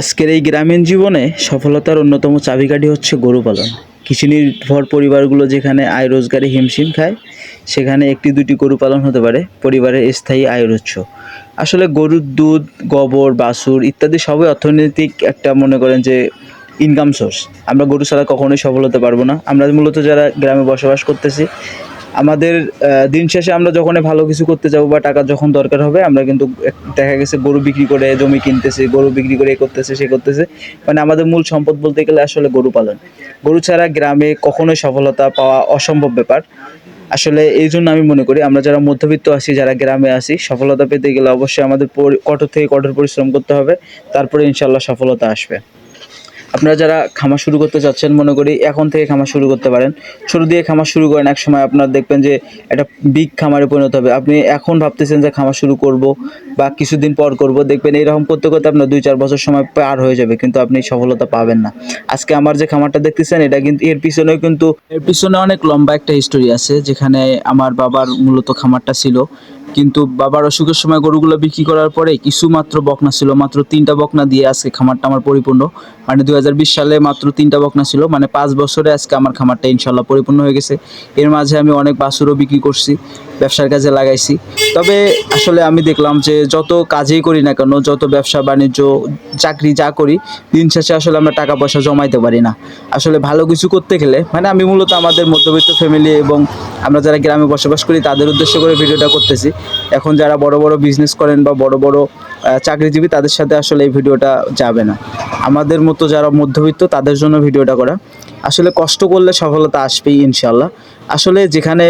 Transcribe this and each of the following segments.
আজকের এই গ্রামীণ জীবনে সফলতার অন্যতম চাবিকাঠি হচ্ছে গরু পালন। কৃষি নির্ভর পরিবারগুলো যেখানে আয় রোজগারে হিমশিম খায়, সেখানে একটি দুটি গরু পালন হতে পারে, পরিবারের স্থায়ী আয়ের উৎস। আসলে গরুর দুধ, গোবর, বাছুর ইত্যাদি সবই অর্থনৈতিক একটা মনে করেন যে ইনকাম সোর্স আমরা গরু ছাড়া কখনোই সফল হতে পারব না। আমরা মূলত যারা গ্রামে বসবাস করতেছি আমাদের দিন শেষে আমরা যখন ভালো কিছু করতে যাব বা টাকা যখন দরকার হবে, আমরা কিন্তু দেখা গেছে গরু বিক্রি করে, জমি কিনতেছি, গরু বিক্রি করে এ করতেছে, সে করতেছে। মানে আমাদের মূল সম্পদ বলতে গেলে আসলে গরু পালন। গরু ছাড়া গ্রামে কখনোই সফলতা পাওয়া অসম্ভব ব্যাপার। আসলে এই জন্য আমি মনে করি, আমরা যারা মধ্যবিত্ত আছি, যারা গ্রামে আছি, সফলতা পেতে গেলে অবশ্যই আমাদের কঠোর থেকে কঠোর পরিশ্রম করতে হবে। তারপরে ইনশাল্লাহ সফলতা আসবে। আপনারা যারা খামার শুরু করতে চাচ্ছেন, মনে করি এখন থেকে খামার শুরু করতে পারেন। শুরু দিয়ে খামার শুরু করেন এক সময় আপনার দেখবেন যে একটা বিগ খামারে পরিণত হবে। আপনি এখন ভাবতেছেন যে খামার শুরু করব বা কিছুদিন পর করব, দেখবেন এইরকম করতে করতে আপনার দুই চার বছর সময় পার হয়ে যাবে, কিন্তু আপনি সফলতা পাবেন না। আজকে আমার যে খামারটা দেখতেছেন, এটা কিন্তু এর পিছনেও কিন্তু, এর পিছনে অনেক লম্বা একটা হিস্টোরি আছে, যেখানে আমার বাবার মূলত খামারটা ছিল। কিন্তু বাবার অসুখের সময় গরুগুলো বিক্রি করার পরে কিছু মাত্র বকনা ছিল, মাত্র তিনটা বকনা দিয়ে আজকে খামারটা আমার পরিপূর্ণ। মানে দুই হাজার বিশ সালে মাত্র তিনটা বকনা ছিল মানে পাঁচ বছরে আজকে আমার খামারটা ইনশাল্লাহ পরিপূর্ণ হয়ে গেছে। এর মাঝে আমি অনেক বাছুরও বিক্রি করছি। ব্যবসার কাজে লাগাইছি। তবে আসলে আমি দেখলাম যে যত কাজেই করি না কেন, যত ব্যবসা, বাণিজ্য, চাকরি যা করি, দিন শেষে আসলে আমরা টাকা পয়সা জমাইতে পারি না। আসলে ভালো কিছু করতে গেলে মানে আমি মূলত আমাদের মধ্যবিত্ত ফ্যামিলি এবং আমরা যারা গ্রামে বসবাস করি, তাদের উদ্দেশ্য করে ভিডিওটা করতেছি। এখন যারা বড় বড় বিজনেস করেন বা বড় বড় চাকরিজীবী, তাদের সাথে আসলে এই ভিডিওটা যাবে না। আমাদের মতো যারা মধ্যবিত্ত, তাদের জন্য ভিডিওটা করা। আসলে কষ্ট করলে সফলতা আসবেই ইনশাল্লাহ আসলে যেখানে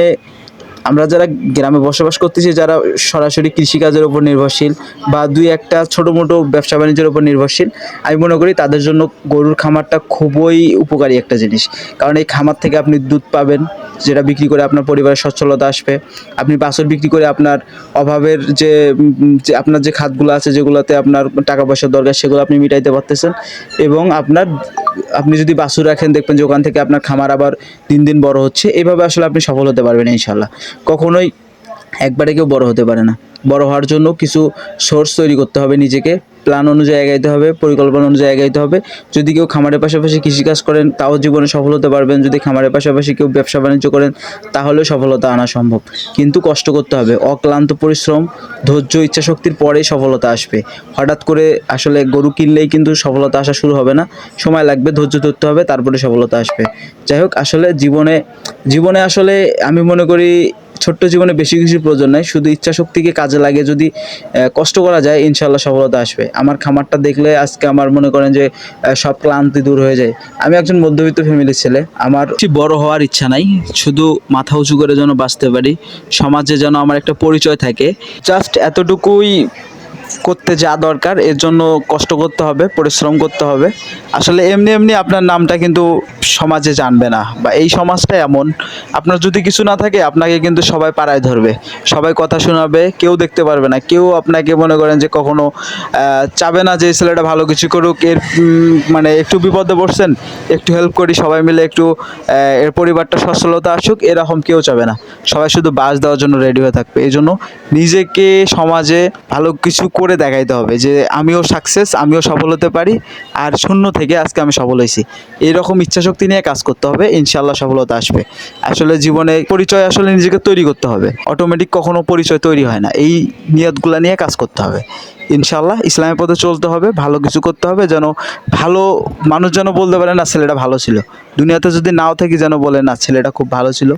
আমরা যারা গ্রামে বসবাস করতেছি, যারা সরাসরি কৃষিকাজের উপর নির্ভরশীল বা দুই একটা ছোটো মোটো ব্যবসা বাণিজ্যের উপর নির্ভরশীল, আমি মনে করি তাদের জন্য গরুর খামারটা খুবই উপকারী একটা জিনিস। কারণ এই খামার থেকে আপনি দুধ পাবেন, যেটা বিক্রি করে আপনার পরিবারের সচ্ছলতা আসবে। আপনি বাছর বিক্রি করে আপনার অভাবের যে আপনার যে খাতগুলো আছে, যেগুলোতে আপনার টাকা পয়সার দরকার, সেগুলো আপনি মিটাইতে পারতেছেন। এবং আপনার আপনি যদি বাসু রাখেন, দেখবেন যে ওখান থেকে আপনার খামার আবার দিন দিন বড় হচ্ছে। এভাবে আসলে আপনি সফল হতে পারবেন ইনশাল্লাহ কখনোই একবারে কেউ বড় হতে পারে না। বড় হওয়ার জন্য কিছু সোর্স তৈরি করতে হবে নিজেকে। প্ল্যান অনুযায়ী এগাইতে হবে, পরিকল্পনা অনুযায়ী এগাইতে হবে। যদি কেউ খামারের পাশাপাশি কৃষিকাজ করেন, তাও জীবনে সফল হতে পারবেন যদি খামারের পাশাপাশি কেউ ব্যবসা বাণিজ্য করেন, তাহলেও সফলতা আনা সম্ভব। কিন্তু কষ্ট করতে হবে। অক্লান্ত পরিশ্রম, ধৈর্য, ইচ্ছাশক্তির পরেই সফলতা আসবে। হঠাৎ করে আসলে গরু কিনলেই কিন্তু সফলতা আসা শুরু হবে না। সময় লাগবে, ধৈর্য ধরতে হবে, তারপরে সফলতা আসবে। যাই হোক, আসলে জীবনে জীবনে আসলে আমি মনে করি ছোট্ট জীবনে বেশি কিছু প্রয়োজন নাই, শুধু ইচ্ছা শক্তিকে কাজে লাগে যদি কষ্ট করা যায় ইনশাল্লাহ সফলতা আসবে। আমার খামারটা দেখলে আজকে আমার মনে করেন যে সব ক্লান্তি দূর হয়ে যায়। আমি একজন মধ্যবিত্ত ফ্যামিলির ছেলে। আমার বড় হওয়ার ইচ্ছা নাই, শুধু মাথা উঁচু করে যেন বাঁচতে পারি, সমাজে যেন আমার একটা পরিচয় থাকে। জাস্ট এতটুকুই করতে যা দরকার, এর জন্য কষ্ট করতে হবে, পরিশ্রম করতে হবে। আসলে এমনি এমনি আপনার নামটা কিন্তু সমাজে জানবে না, বা এই সমাজটা এমন। আপনার যদি কিছু না থাকে, আপনাকে কিন্তু সবাই পাড়ায় ধরবে। সবাই কথা শোনাবে, কেউ দেখতে পারবে না। কেউ আপনাকে মনে করেন যে কখনো চাবে না যে ছেলেটা ভালো কিছু করুক, এর মানে একটু বিপদে পড়ছেন, একটু হেল্প করি, সবাই মিলে একটু এর পরিবারটা সচ্ছলতা আসুক, এরকম কেউ চাবে না। সবাই শুধু বাস দেওয়ার জন্য রেডি হয়ে থাকবে। এই জন্য নিজেকে সমাজে ভালো কিছু করে দেখাইতে হবে যে আমিও সাকসেস আমিও সফল হতে পারি আর শূন্য থেকে আজকে আমি সফল হয়েছি। এইরকম ইচ্ছাশক্তি নিয়ে কাজ করতে হবে ইনশাল্লাহ সফলতা আসবে। আসলে জীবনে পরিচয় আসলে নিজেকে তৈরি করতে হবে অটোমেটিক কখনো পরিচয় তৈরি হয় না। এই নিয়তগুলা নিয়ে কাজ করতে হবে। ইনশাল্লাহ ইসলামের পথে চলতে হবে, ভালো কিছু করতে হবে, যেন ভালো মানুষ যেন বলতে পারে, না, ছেলেটা ভালো ছিল। দুনিয়াতে যদি নাও থাকি, যেন বলে, না, ছেলেটা খুব ভালো ছিল।